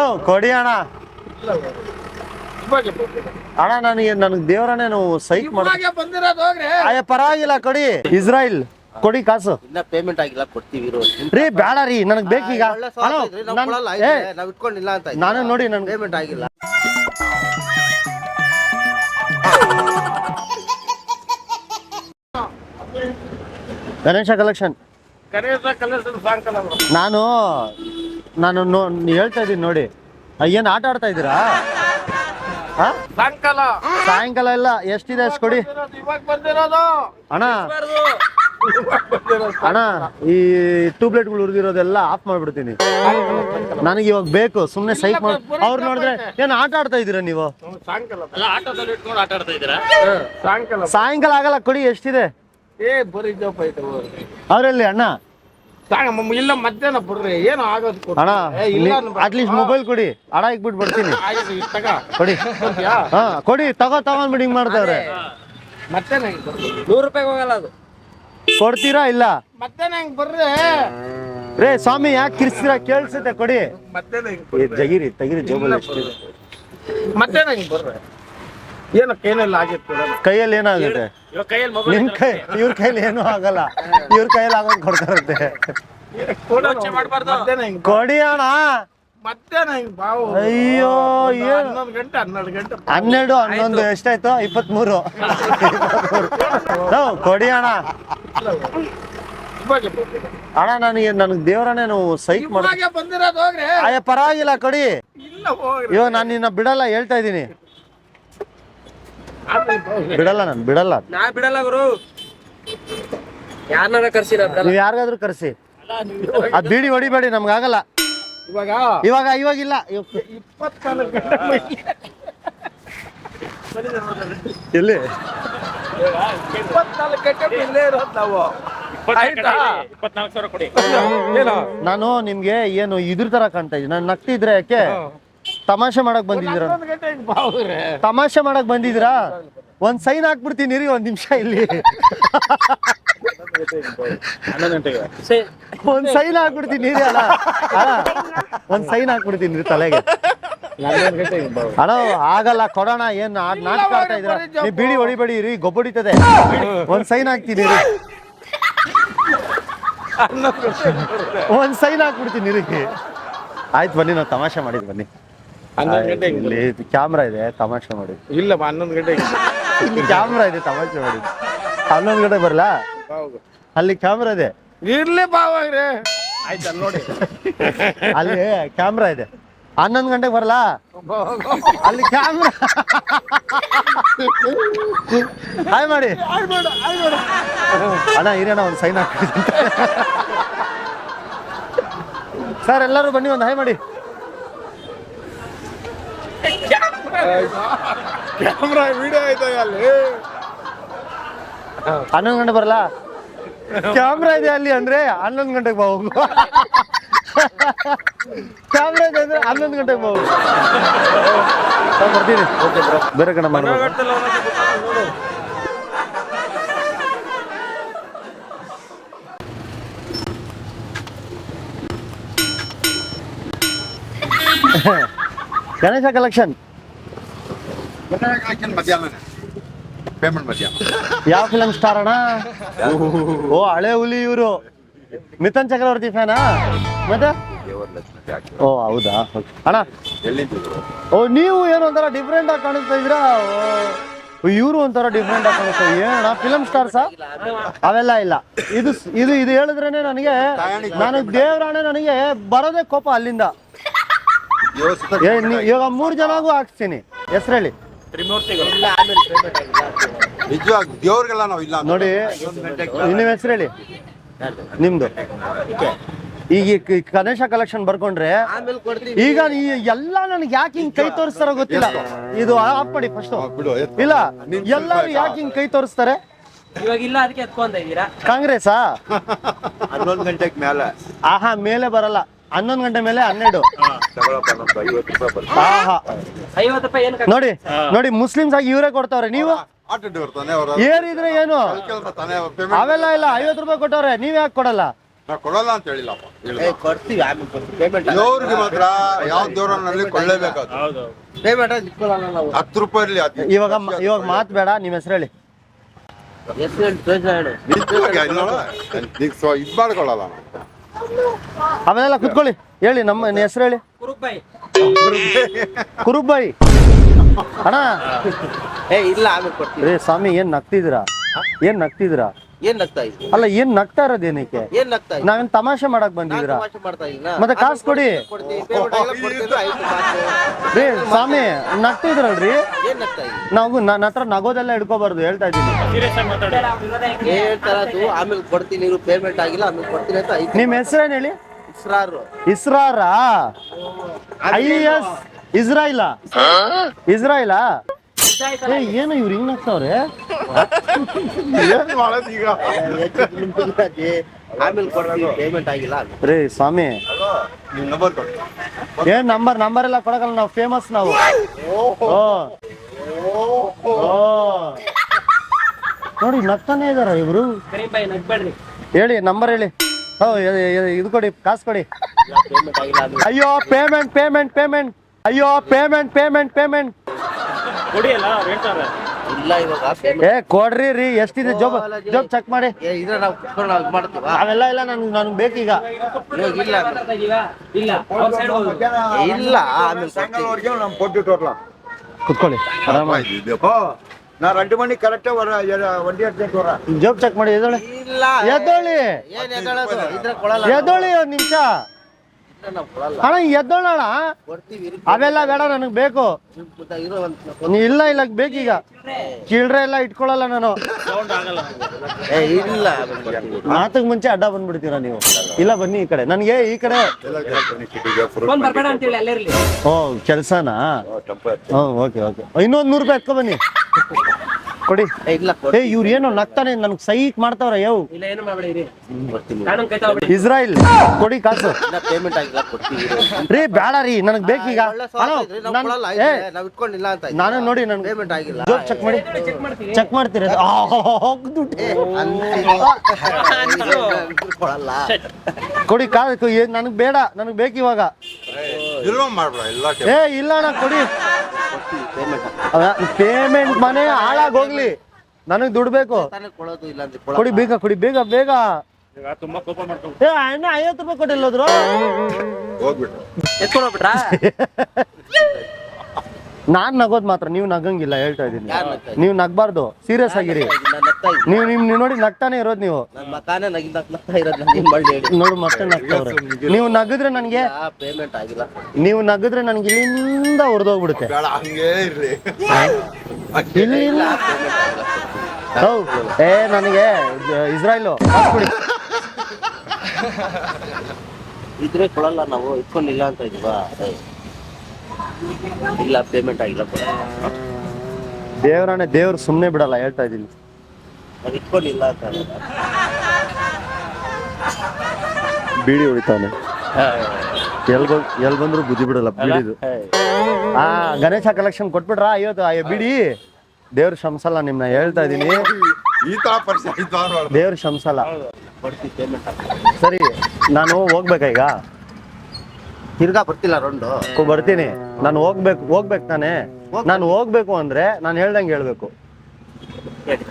ನಾವು ಕೊಡಿ ಅಣ್ಣ. ಅಣ್ಣ ನನಗೆ ನನಗೆ ದೇವರನ್ನೇ ನಾವು ಸೈಕ್ ಮಾಡಿ ಇವಾಗೆ ಬಂದಿರೋದು ಹೋಗ್ರಿ. ಅಯ್ಯ ಪರವಾಗಿಲ್ಲ ಕೊಡಿ. ಇಸ್ರಾಯಲ್ ಕೊಡಿ ಕಾಸು. ಇನ್ನ ಪೇಮೆಂಟ್ ಆಗಿಲ್ಲ ಕೊಡ್ತೀವಿ ಇರು. ರೀ ಬೇಡ ರೀ ನನಗೆ ಬೇಕೀಗ ಒಳ್ಳೆ ಹಲೋ ಸ್ವಾರ್ಥ ಇದ್ರಿ, ನಾವ್ ನನ್- ಕೊಡಲ್ಲ, ಏ, ನಾವ್ ಇಟ್ಕೊಂಡಿಲ್ಲ ಅಂತ ನಾನು ನೋಡಿ ನನ್ಗೆ ಪೇಮೆಂಟ್ ಆಗಿಲ್ಲ. ಗಣೇಶ ಕಲೆಕ್ಷನ್ ಗಣೇಶ ಕಲೆಕ್ಷನ್ ಸಾಯಂಕಾಲ ನಾನು ನಾನು ನೋ ಹೇಳ್ತಾ ಇದ್ದೀನಿ ನೋಡಿ. ಏನು ಆಟ ಆಡ್ತಾ ಇದ್ದೀರಾ? ಹಾಂ ಸಾಯಂಕಾಲ. ಸಾಯಂಕಾಲ ಎಲ್ಲ ಎಷ್ಟಿದೆ ಅಷ್ಟು ಕೊಡಿ. ಇವಾಗ ಬಂದಿರೋದು ಅಣ್ಣ. ಅಣ್ಣ ಈ ಟ್ಯೂಬ್ಲೈಟ್ಗಳು ಉರಿದಿರೋದೆಲ್ಲ ಆಫ್ ಮಾಡ್ಬಿಡ್ತೀನಿ. ನನಗೆ ಇವಾಗ ಬೇಕು ಸುಮ್ಮನೆ ಸೈಕ್ ಮಾಡಿ. ಅವ್ರು ನೋಡಿದ್ರೆ ಏನು ಆಟ ಆಡ್ತಾ ಇದ್ದೀರಾ ನೀವು? ಸಾಯಂಕಾಲ. ಆಗಲ್ಲ ಕೊಡಿ ಎಷ್ಟಿದೆ? ಅವರಲ್ಲಿ ಅಣ್ಣ. ಇಲ್ಲ ಮತ್ತೇನ ಬಿಡ್ರಿ. ಏನು ಆಗೋದು. ಅಣ್ಣ ಏ, ಇಲ್ಲ ಅಟ್ಲೀಸ್ಟ್ ಮೊಬೈಲ್ ಕೊಡಿ. ಅಡ ಇಕ್ಬಿಟ್ಟು ಬರ್ತೀನಿ. ಕೊಡಿ? ಹಾ ಕೊಡಿ. ತಗೋ ತಗೊಂಡ್ಬಿಡಿ ಹಿಂಗ್ ಮಾಡ್ತಾವ್ರೆ. ಮತ್ತೆ ನೂರು ರೂಪಾಯಿಗೆ ಹೋಗಲ್ಲ ಅದು. ಕೊಡ್ತೀರಾ ಇಲ್ಲ? ಮತ್ತೇನ ಹೆಂಗ್ ಬರ್ರಿ? ರೇ ಸ್ವಾಮಿ ಯಾಕೆ ಕಿರ್ಸ್ತೀರಾ? ಕೇಳಿಸುತ್ತೆ ಕೊಡಿ. ಮತ್ತೇನ ಏ, ಜಗಿರಿ ತೆಗಿರಿ ಜೋಬಲ್ ಮತ್ತೆ ಹೆಂಗ್ ಬರ್ರಿ? ಏನಕ್ಕೆ ಏನೆಲ್ಲ ಆಗಿತ್ತು ಕೈಯಲ್ಲಿ ಏನಾಗುತ್ತೆ? ಇವಾಗ ಕೈಯಲ್ಲಿ ಮೊಬೈಲ್ ನಿಮ್ ಕೈ ಇವ್ರ ಕೈಯಲ್ಲಿ ಏನೂ ಆಗಲ್ಲ. ಇವ್ರ ಕೈಯಲ್ಲಿ ಆಗೋದು ಕೊಡ್ತಾರಂತೆ. ಯೋಚ್ನೆ ಮಾಡ್ಬಾರ್ದು. ಕೊಡಿ ಅಣ್ಣ ಮಧ್ಯಾಹ್ನ ಹೆಂಗ್ ಬಾವು ಅಯ್ಯೋ ಒಂದು ಏನು? ಹನ್ನೊಂದು ಗಂಟೆ ಹನ್ನೆರಡು ಗಂಟೆ ಹನ್ನೆರಡು ಹನ್ನೊಂದು ಎಷ್ಟಾಯ್ತು? ಇಪ್ಪತ್ಮೂರು. ನಾವು ಕೊಡಿ ಅಣ್ಣ ಇವಾಗೆ. ಅಣ್ಣ ನನಗೆ ನನಗೆ ದೇವರನ್ನೇ ನಾವು ಸೈಕ್ ಮಾಡಿ ಇವಾಗೆ ಬಂದಿರೋದು ಹೋಗ್ರಿ. ಅಯ್ಯ ಪರವಾಗಿಲ್ಲ ಕೊಡಿ. ಇಲ್ಲ ಹೋಗ್ರಿ. ಇವಾಗ ನಾನು ನಿನ್ನ ಬಿಡಲ್ಲ ಹೇಳ್ತಾ ಇದ್ದೀನಿ. ಬಿಡಲ್ಲ ನಾನು ಬಿಡಲ್ಲ. ನಾ ಬಿಡಲ್ಲ ಗುರು. ಯಾರನ್ನ ಕರ್ಸಿ ನಾ ಬಿಡಲ್ಲ ನೀವು ಯಾರಿಗಾದ್ರೂ ಕರೆಸಿ. ಆ ಬೀಡಿ ಹೊಡಿಬೇಡಿ ನಮ್ಗಾಗಲ್ಲ. ಇವಾಗ? ಇವಾಗ ಇವಾಗಿಲ್ಲ. ಇವ್- ಇಪ್ಪತ್ನಾಲ್ಕು ಎಲ್ಲಿ? ಇಪ್ಪತ್ನಾಲ್ಕು ಗಂಟೆ ಇಲ್ಲೇ ಇರೋದು ನಾವು. ಆಯ್ತಾ? ನಾನು ನಿಮ್ಗೆ ಏನು ಇದ್ರ ತರ ಕಾಣ್ತಾ ಇದ್ದೀನಿ. ನಾನು ನಗ್ತಿದ್ರೆ ಯಾಕೆ? ತಮಾಷೆ ಮಾಡಕ್ ಬಂದಿದ್ದೀರ? ತಮಾಷೆ ಮಾಡಕ್ ಬಂದಿದ್ದೀರಾ? ಒಂದ್ ಸೈನ್ ಹಾಕ್ಬಿಡ್ತೀನಿ ರೀ ಒಂದ್ ನಿಮಿಷ ಇಲ್ಲಿ. ಒಂದ್ ಸೈನ್ ಹಾಕ್ಬಿಡ್ತೀನಿ ರೀ ಅಲ್ಲ ಒಂದ್ ಸೈನ್ ಹಾಕ್ಬಿಡ್ತೀನಿ ರೀ ತಲೆಗೆ. ಅಣ್ಣ ಆಗಲ್ಲ ಕೊಡೋಣ ಏನ್ ಆ- ನಾಟಕ ಆಡ್ತಾ ಇದ್ರ ನೀವ್ ಬೀಡಿ ಹೊಡಿಬೇಡಿ ರೀ ಗೊಬ್ಬಡಿತದೆ ಒಂದ್ ಸೈನ್ ಹಾಕ್ತೀನಿ ರೀ ಒಂದ್ ಸೈನ್ ಹಾಕ್ಬಿಡ್ತೀನಿ ರೀ ಆಯ್ತು ಬನ್ನಿ ನಾವು ತಮಾಷೆ ಮಾಡಿದ್ ಬನ್ನಿ. ಹನ್ನೊಂದು ಗಂಟೆಗೆ ಇಲ್ಲಿ ಕ್ಯಾಮ್ರಾ ಇದೆ ತಮಾಷೆ ಮಾಡಿ. ಇಲ್ಲಪ್ಪ ಹನ್ನೊಂದು ಗಂಟೆಗೆ ಇಲ್ಲಿ ಕ್ಯಾಮ್ರಾ ಇದೆ ತಮಾಷೆ ಮಾಡಿ. ಹನ್ನೊಂದು ಗಂಟೆಗೆ ಬರಲಾ? ಅಲ್ಲಿ ಕ್ಯಾಮ್ರಾ ಇದೆ. ಇರ್ಲಿ ಬಾವಾಗ್ರೆ ಆಯ್ತು ನೋಡಿ. ಅಲ್ಲಿ ಕ್ಯಾಮ್ರಾ ಇದೆ. ಹನ್ನೊಂದು ಗಂಟೆಗೆ ಬರಲಾ? ಅಲ್ಲಿ ಕ್ಯಾಮ್ರಾ ಹಾಯ್ ಮಾಡಿ ಅಣ್ಣ ಇರೋಣ ಒಂದು ಸೈನ್ ಹಾಕ್ತೀನಿ ಸರ್ ಎಲ್ಲರೂ ಬನ್ನಿ ಒಂದು ಹಾಯ್ ಮಾಡಿ ಕ್ಯಾಮ್ರಾ ವಿಡಿಯೋ ಐತೆ ಅಲ್ಲಿ? ಹನ್ನೊಂದು ಗಂಟೆ ಬರಲ್ಲ? ಕ್ಯಾಮ್ರಾ ಇದೆ ಅಲ್ಲಿ ಅಂದ್ರೆ ಹನ್ನೊಂದು ಗಂಟೆಗೆ ಬಾ ಹೋಗು ಕ್ಯಾಮ್ರಾ ಇದೆ ಅಂದ್ರೆ ಹನ್ನೊಂದು ಗಂಟೆಗೆ ಬಾ ಹೋಗು ನಾನ್ ಬರ್ತೀನಿ. ಬೇರೆ ಕಡೆ ಗಣೇಶ ಕಲೆಕ್ಷನ್ ಪೇಮೆಂಟ್ ಮಧ್ಯಾಹ್ನ. ಯಾವ ಫಿಲಂ ಸ್ಟಾರ್ ಅಣ್ಣ? ಓ ಹಳೆ ಹುಲಿ ಇವರು. ಮಿಥನ್ ಚಕ್ರವರ್ತಿ ಫ್ಯಾನಾ ಮತ್ತೆ? ಓ ಹೌದಾ. ಅಣ್ಣ ಓ ನೀವು ಏನು ಒಂಥರ ಡಿಫ್ರೆಂಟ್ ಆಗಿ ಕಾಣಿಸ್ತಾ ಇದ್ದೀರಾ? ಇವರು ಒಂಥರ ಡಿಫ್ರೆಂಟ್ ಆಗಿ ಕಾಣಿಸ್ತಾ ಏನಣ್ಣ ಫಿಲಂ ಸ್ಟಾರ್ಸಾ ಅವೆಲ್ಲ ಇಲ್ಲ. ಇದು ಇದು ಇದು ಹೇಳಿದ್ರೇನೆ ನನಗೆ ನನಗೆ ದೇವರಾಣೆ ನನಗೆ ಬರೋದೇ ಕೋಪ ಅಲ್ಲಿಂದ. ಏ, ನೀ- ಇವಾಗ ಮೂರು ಜನಗೂ ಹಾಕ್ಸ್ತೀನಿ. ಹೆಸರು ಹೇಳಿ. ನಿಜವಾಗಿ ದೇವ್ರಿಗೆಲ್ಲ ನಾವು ಇಲ್ಲ ಅಂತ. ನೋಡಿ ನಿಮ್ಮ ಹೆಸರು ಹೇಳಿ. ನಿಮ್ದು. ಈಗ ಈ ಗಣೇಶ ಕಲೆಕ್ಷನ್ ಬರ್ಕೊಂಡ್ರೆ ಆಮೇಲೆ ಕೊಡ್ತೀವಿ ಈಗ ಈ ಎಲ್ಲ ನನಗೆ ಯಾಕೆ ಹಿಂಗ್ ಕೈ ತೋರಿಸ್ತಾರೋ ಗೊತ್ತಿಲ್ಲ. ಇದು ಆಫ್ ಮಾಡಿ ಫಸ್ಟ್ ಹಾ, ಬಿಡು ಎತ್ತು. ಇಲ್ಲ ಎಲ್ಲಾರು ಎಲ್ಲರೂ ಯಾಕೆ ಹಿಂಗ್ ಕೈ ತೋರಿಸ್ತಾರೆ? ಇವಾಗ ಇಲ್ಲ ಅದಕ್ಕೆ ಎತ್ಕೊಂತ ಇದ್ದೀರಾ? ಕಾಂಗ್ರೆಸ್ಸಾ? ಹನ್ನೊಂದು ಗಂಟೆಗೆ ಮೇಲೆ. ಆಹಾ ಮೇಲೆ ಬರಲ್ಲ. ಹನ್ನೊಂದು ಗಂಟೆ ಮೇಲೆ ಹನ್ನೆರಡು. ಆಹಾ ಐವತ್ತು ರೂಪಾಯಿ ಏನು ನೋಡಿ ನೋಡಿ ಮುಸ್ಲಿಮ್ಸ್ ಆಗಿ ಇವರೇ ಕೊಡ್ತಾವ್ರೆ ನೀವು? ಆಟೋ ಡ್ರೈವರ್ ತಾನೇ ಅವರು ಏನಿದ್ರೆ ಏನು? ಕೆಲಸ ತಾನೇ ಪೇಮೆಂಟ್ ಅವೆಲ್ಲ ಇಲ್ಲ ಐವತ್ತು ರೂಪಾಯಿ ಕೊಟ್ಟವ್ರೆ ನೀವ್ ಯಾಕೆ ಕೊಡಲ್ಲ? ನಾ ಕೊಡಲ್ಲ ಅಂತ ಹೇಳಿಲ್ಲಪ್ಪ ಹೇಳಿಲ್ಲ. ಕೊಡ್ತೀವಿ ಆಮೇಲೆ ಕೊಡ್ತೀವಿ. ಪೇಮೆಂಟ್ ದೇವ್ರಿಗೆ ಮಾತ್ರ ಯಾವ ಕೊಳ್ಳೇಬೇಕಾದ್ರು ಹೌದು ಪೇಮೆಂಟ್ ಇಟ್ಕೊಳ್ಳಲ್ಲ ನಾವು. ಹತ್ತು ರೂಪಾಯಿ ಇರ್ಲಿ ಅದು ಇವಾಗ ಮ- ಇವಾಗ ಮಾತ್ ಬೇಡ ನಿಮ್ ಹೆಸರು ಹೇಳಿ. ಎಷ್ಟು ಹೇಳಿ ತೋರಿಸ ಹೇಳು. ನಿಜವಾಗಿ ಅಲ್ಲಿ ನೋಡು, ಈಗ ಸ್ವ- ಇದ್ ಮಾಡ್ಕೊಳ್ಳಲ್ಲ ನಾವು. ಅವೆಲ್ಲ ಕುತ್ಕೊಳ್ಳಿ. ಹೇಳಿ ನಮ್ಮ ಹೆಸರು ಹೇಳಿ. ಕುರುಬಾಯಿ ಅಣ್ಣ. ಏ ಇಲ್ಲ ಆಮೇಲೆ ಕೊಡ್ತೀನಿ. ರೇ ಸ್ವಾಮಿ ಏನ್ ನಗ್ತಿದ್ದೀರಾ? ಏನ್ ನಗ್ತಿದ್ದೀರಾ? ಏನ್ ನಗ್ತಾ ಇದ್ವಿ ಅಲ್ಲ ಏನ್ ನಗ್ತಾ ಇರೋದು ಏನಕ್ಕೆ? ಏನ್ ನಗ್ತಾ ಇದ್ವಿ ನಾವೇನ್ ತಮಾಷೆ ಮಾಡಕ್ ಬಂದಿದ್ರ ಬಂದಿದ್ದೀರಾ ತಮಾಷೆ ಮಾಡ್ತಾ ಇಲ್ಲ ಮತ್ತೆ ಕಾಸು ಕೊಡಿ. ಕೊಡ್ತೀವಿ ಪೇಮೆಂಟ್ ಆಗಿಲ್ಲ ಕೊಡ್ತೀವಿ ಆಯ್ತು ಮಾತು ರೇ ಸ್ವಾಮಿ ನಗ್ತಿದ್ರಲ್ರಿ? ಏನ್ ನಗ್ತಾ ಇದ್ವಿ ನಾವು ನನ್ನ ಹತ್ರ ನಗೋದೆಲ್ಲ ಹಿಡ್ಕೋಬಾರ್ದು ಹೇಳ್ತಾ ಇದ್ದೀನಿ. ಸೀರಿಯಸ್ ಆಗಿ ಮಾತಾಡಿ. ಹೇಳ್ತಾರದು ಆಮೇಲೆ ಕೊಡ್ತೀನಿ ನೀವು ಪೇಮೆಂಟ್ ಆಗಿಲ್ಲ ಆಮೇಲೆ ಕೊಡ್ತೀನಿ ಅಂತ ಐದು ನಿಮ್ ಹೆಸರೇನ್ ಹೇಳಿ? ಇಸ್ರಾರು. ಇಸ್ರಾರಾ? ಐ ಎಸ್ ಇಸ್ರಾಯ್ಲಾ? ಇಸ್ರಾಯಿಲಾ? ಏ ಏನು ಇವ್ರು ಹಿಂಗ್ ನಗ್ತಾವ್ರೆ? ಏನ್ ಮಾಡೋದು ಈಗ? ಆಮೇಲೆ ಕೊಡ್ತೀವಿ ಪೇಮೆಂಟ್ ಆಗಿಲ್ಲ ಆಮೇಲೆ. ರೇ ಸ್ವಾಮಿ. ನಿಮ್ ನಂಬರ್ ಏನ್ ನಂಬರ್ ನಂಬರ್ ಎಲ್ಲ ಕೊಡಕಲ್ಲ ನಾವು ಫೇಮಸ್ ನಾವು. ಓ. ಓ. ನೋಡಿ ನಗ್ತಾನೆ ಇದಾರ ಇವರು. ಹೇಳಿ ನಂಬರ್ ಹೇಳಿ. ಎ- ಇದು ಕೊಡಿ ಕಾಸು ಕೊಡಿ. ಪೇಮೆಂಟ್ ಆಗಿಲ್ಲ ಅಯ್ಯೋ ಪೇಮೆಂಟ್ ಪೇಮೆಂಟ್ ಪೇಮೆಂಟ್ ಅಯ್ಯೋ ಪೇಮೆಂಟ್ ಪೇಮೆಂಟ್ ಪೇಮೆಂಟ್ ಕೊಡಿ ಅಲ್ಲ ಅವ್ರು ಹೇಳ್ತಾರೆ ಇಲ್ಲ ಇವಾಗ ಏ ಕೊಡ್ರಿ ರೀ ಎಷ್ಟಿದೆ ಜೋಬ್ ಜೋಬ್ ಚೆಕ್ ಮಾಡಿ. ಏ ಇದ್ರೆ ನಾವು ಕುತ್ಕೊಂಡು ನಾವು ಇದ್ ಮಾಡ್ತೀವ? ಅವೆಲ್ಲ ಇಲ್ಲ ನನ್ಗೆ ನನ್ಗೆ ಬೇಕೀಗ. ಇವಾಗ ಇಲ್ಲ. ಇಲ್ಲ. ಅವ್ರ ಸೈಡ್ ಹೋಗಿ. ಏ, ಇಲ್ಲ ಆಮೇಲೆ ಕೊಡ್ತೀವಿ ಅವ್ರಿಗೆ ನಮ್ ಕೊಟ್ಟು ತೋರ್ಲ ಕುತ್ಕೊಳ್ಳಿ ಆರಾಮ ನಾ ಕರೆಕ್ಟ್ ಒಂಟಿ ಹತ್ತು ವರ ಜೋಬ್ ಚೆಕ್ ಮಾಡಿ ಎದೊಳಿ ಇಲ್ಲ. ಎದ್ದೋಳಿ ಇದ್ರೆ ಕೊಡಲ್ಲ ಎದ್ದೋಳಿ ಒಂದ್ ನಿಮಿಷ. ನಾವು ಅಣ್ಣ ಎದ್ದೋಣ. ಅವೆಲ್ಲ ಬೇಡ ನನಗೆ ಬೇಕು. ಇಲ್ಲ ಇಲ್ಲ ಬೇಕೀಗ ಚಿಲ್ಡ್ರೆ ಎಲ್ಲ ಇಟ್ಕೊಳಲ್ಲ ನಾನು. ಸೌಂಡ್ ಆಗಲ್ಲ ಏ ಇಲ್ಲ ಮಾತಕ್ ಮುಂಚೆ ಅಡ್ಡ ಬಂದ್ಬಿಡ್ತೀರಾ ನೀವು? ಇಲ್ಲ ಬನ್ನಿ ಈ ಕಡೆ. ನನಗೆ ಈ ಕಡೆ ಫೋನ್ ಬರ್ಬೇಡ ಅಂತೇಳಿ ಅಲ್ಲೇ ಇರ್ಲಿ. ಓ ಕೆಲ್ಸನಾ? ಹ್ಞೂ ಓಕೆ ಓಕೆ. ಇನ್ನೊಂದು ನೂರು ರೂಪಾಯಿ ಎತ್ಕೊ ಬನ್ನಿ. ಕೊಡಿ. ಏ, ಇಲ್ಲ ಏ ಕೊಡ್ತೀವಿ ಇವ್ರು ಏನೋ ನಗ್ತಾನೆ ನನ್ಗೆ ಸೈಕ್ ಮಾಡ್ತಾವ್ರ ಯಾವ ಇಲ್ಲ ಏನು ಮಾಡ್ಬೇಡಿ ಇಸ್ರಾಯಿಲ್ ಕೊಡಿ ಕಾಸು. ಇಲ್ಲ ಪೇಮೆಂಟ್ ಆಗಿಲ್ಲ ಕೊಡ್ತೀವಿ ರೀ ಬೇಡ ರೀ ನನಗೆ ಬೇಕೀಗ ಒಳ್ಳೆ ಹಲೋ ನಾವು ನಾನು ಇಟ್ಕೊಂಡಿಲ್ಲ ಅಂತ ನೋಡಿ ನನ್ಗೆ ಪೇಮೆಂಟ್ ಆಗಿಲ್ಲ. ಜೋಬ್ ಚೆಕ್ ಮಾಡಿ. ಚೆಕ್ ಮಾಡ್ತೀರಾ? ದುಡ್ಡು ಕೊಡಿ ಕಾಸು ನನಗೆ ಬೇಡ ನನಗೆ ಬೇಕಿವಾಗ ಇವಾಗ. ಇಲ್ವ ಮಾಡ್ಬೇಡ ಎಲ್ಲ ಏ ಇಲ್ಲ ಅಣ್ಣ ಕೊಡಿ. ಪೇಮೆಂಟ್ ಪೇಮೆಂಟ್ ಮನೆ ಹಾಳಾಗ್ ಹೋಗ್ಲಿ. ನನಗೆ ದುಡ್ಡು ಬೇಕು. ತಾನೇ ಕೊಡೋದು ಇಲ್ಲ ಅಂದ್ರೆ ಕೊಡಿ ಬೇಗ ಕೊಡಿ ಬೇಗ ಬೇಗ. ಈಗ ತುಂಬಾ ಕೋಪ ಮಾಡ್ಕೊಂಡು ಏ ಅಣ್ಣ ಐವತ್ತು ರೂಪಾಯಿ ಕೊಟ್ಟಿಲ್ಲದ್ರು ಹೋಗ್ಬಿಟ್ಟು ಎತ್ಕೊಂಡೋಗ್ಬಿಟ್ರಾ ನಾನ್ ನಗೋದ್ ಮಾತ್ರ ನೀವು ನಗಂಗಿಲ್ಲ ಹೇಳ್ತಾ ಇದೀನಿ ನೀವು ನಗ್ಬಾರ್ದು ಸೀರಿಯಸ್ ಆಗಿರಿ. ನೀವು ನಿಮ್ ನೀವು ನೋಡಿ ನಗ್ತಾನೆ ಇರೋದು ನೀವು. ನೋಡು ಮತ್ತೆ ನಗ್ತಾವ್ರೆ. ನೀವು ನಗದ್ರೆ ನನಗೆ ಪೇಮೆಂಟ್ ಆಗಿಲ್ಲ. ನೀವು ನಗದ್ರೆ ನನಗೆ ಇಲ್ಲಿಂದ ಹೊರದೋಗ್ಬಿಡುತ್ತೆ. ಹೌ? ಏ ನನಗೆ ಇಸ್ರಾಯೇಲು ಇದ್ರೆ ಕೊಡಲ್ಲ ನಾವು ಇಟ್ಕೊಂಡಿಲ್ಲ ಅಂತ ಇದೀವಾ. ಇಲ್ಲ ಪೇಮೆಂಟ್ ಆಗಿಲ್ಲ ದೇವರಣ್ಣ ದೇವ್ರು ಸುಮ್ಮನೆ ಬಿಡಲ್ಲ ಹೇಳ್ತಾ ಇದ್ದೀನಿ. ನಾವು ಇಟ್ಕೊಂಡಿಲ್ಲ ಅಂತ. ಬೀಡಿ ಹೊಡಿತಾನೆ ಎಲ್ ಎಲ್ ಬಂದ್ರು ಬುದ್ಧಿ ಬಿಡಲ್ಲ ಬೀಡಿದು. ಆ ಗಣೇಶ ಕಲೆಕ್ಷನ್ ಕೊಟ್ಬಿಟ್ರ? ಐವತ್ತು ಅಯ್ಯೋ ಬಿಡಿ. ದೇವ್ರು ಶಂಸಲ್ಲ ನಿಮ್ನ ಹೇಳ್ತಾ ಇದೀನಿ ಈ ತರ. ದೇವ್ರು ಶಂಸಲ್ಲ ಸರಿ ನಾನು ಹೋಗ್ಬೇಕಾ ಈಗ? ತಿರ್ಗಾ ಬರ್ತಿಲ್ಲ ರೌಂಡು. ಕೊ- ಬರ್ತೀನಿ. ನಾನು ಹೋಗ್ಬೇಕು ಹೋಗ್ಬೇಕು ತಾನೇ. ನಾನು ಹೋಗ್ಬೇಕು ಅಂದ್ರೆ ನಾನು ಹೇಳ್ದಂಗೆ ಹೇಳ್ಬೇಕು. ಹೇಳಿ.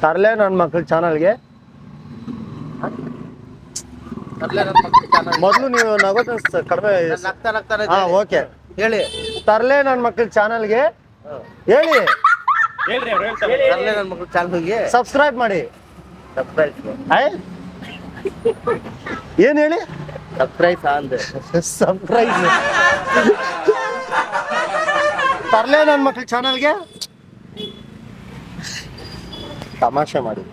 ತರ್ಲೆ ನನ್ನ ಮಕ್ಳ ಚಾನಲ್ಗೆ. ಮೊದ್ಲು ನೀವು ನಗೋತ ಕಡಿಮೆ ನಾನ್ ನಗ್ತಾ ನಗ್ತಾನೆ ಹಾ. ಓಕೆ. ಹೇಳಿ. ತರ್ಲೆ ನನ್ನ ಮಕ್ಳ ಚಾನಲ್ಗೆ. ಹೇಳಿ. ಹೇಳ್ರಿ ಅವ್ರು ಹೇಳ್ತಾರೆ. ಅಲ್ಲೇ ನನ್ನ ಮಕ್ಳು ಚಾನಲ್ಗೆ. ಸಬ್ಸ್ಕ್ರೈಬ್ ಮಾಡಿ. ಸಬ್ಸ್ಕ್ರೈಬ್ ಆಯ್. ಏನ್ ಹೇಳಿ? ಸಬ್ಸ್ಕ್ರೈಬ್ ಅಂದೆ. ಸರ್ಪ್ರೈಸ್ ತರ್ಲೇ ನನ್ನ ಮಕ್ಳ ಚಾನಲ್ಗೆ? ತಮಾಷೆ ಮಾಡಿ.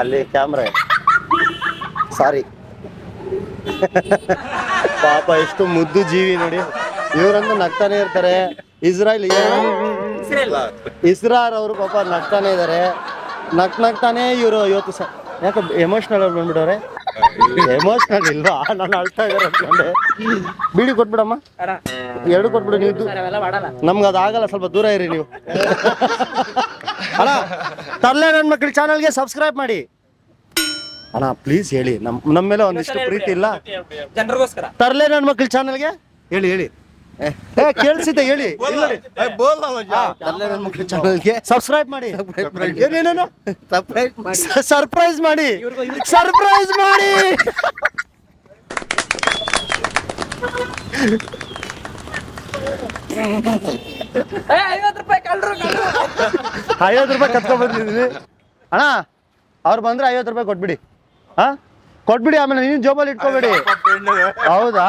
ಅಲ್ಲಿ ಕ್ಯಾಮ್ರಾ ಸಾರಿ. ಪಾಪ ಎಷ್ಟು ಮುದ್ದು ಜೀವಿ ನೋಡಿ. ಇವರಂದು ನಗ್ತಾನೆ ಇರ್ತಾರೆ. ಇಸ್ರಾಯಲ್ ಇಸ್ರಾರ್ ಅವರು ಪಾಪ ನಗ್ತಾನೆ ಇದ್ದಾರೆ ನಕ್ ನಗ್ತಾನೆ ಇವರು ಇವತ್ತು ಸರ್ ಯಾಕೆ ಎಮೋಷ್ನಲ್ ಅವ್ರು ಬಂದ್ಬಿಡವ್ರೆ ಎಮೋಷ್ನಲ್ ಇಲ್ವಾ ನಾನು ಅಳ್ತಾ ಇದ್ದಾರೆ ಅನ್ಕೊಂಡೆ ಬೀಡಿ ಕೊಟ್ಬಿಡಮ್ಮ ಎರಡು ಕೊಟ್ಬಿಡು ನೀವು ನಮ್ಗೆ ಅದಾಗಲ್ಲ ಆಗಲ್ಲ ಸ್ವಲ್ಪ ದೂರ ಇರಿ ನೀವು ಅಣ್ಣ ತರ್ಲೆ ನನ್ನ ಮಕ್ಳ ಚಾನಲ್ಗೆ ಸಬ್ಸ್ಕ್ರೈಬ್ ಮಾಡಿ ಅಣ್ಣ ಪ್ಲೀಸ್ ಹೇಳಿ ನಮ್ಮ ನಮ್ಮ ಮೇಲೆ ಒಂದಿಷ್ಟು ಪ್ರೀತಿ ಇಲ್ಲ ಜನರಿಗೋಸ್ಕರ ತರ್ಲೆ ನನ್ನ ಮಕ್ಕಳ ಚಾನಲ್ಗೆ ಹೇಳಿ ಹೇಳಿ ಏ ಕೇಳಿಸಿದ್ದೆ ಹೇಳಿ. ಚಾನಲ್ಗೆ ಸಬ್ಸ್ಕ್ರೈಬ್ ಮಾಡಿ. ಏನೇನೇನು ಸರ್ಪ್ರೈಸ್ ಮಾಡಿ. ಸರ್ಪ್ರೈಸ್ ಮಾಡಿ. ಐವತ್ತು ರೂಪಾಯಿ ಕಳ್ರು ಐವತ್ತು ರೂಪಾಯಿ ಕತ್ಕೊಂಡ್ ಬಂದಿದ್ದೀನಿ. ಅಣ್ಣ ಅವ್ರು ಬಂದ್ರೆ ಐವತ್ತು ರೂಪಾಯಿ ಕೊಟ್ಬಿಡಿ. ಹಾ? ಕೊಟ್ಬಿಡಿ ಆಮೇಲೆ ನೀನು ಜೋಬಲ್ಲಿ ಇಟ್ಕೋಬೇಡಿ. ಹೌದಾ?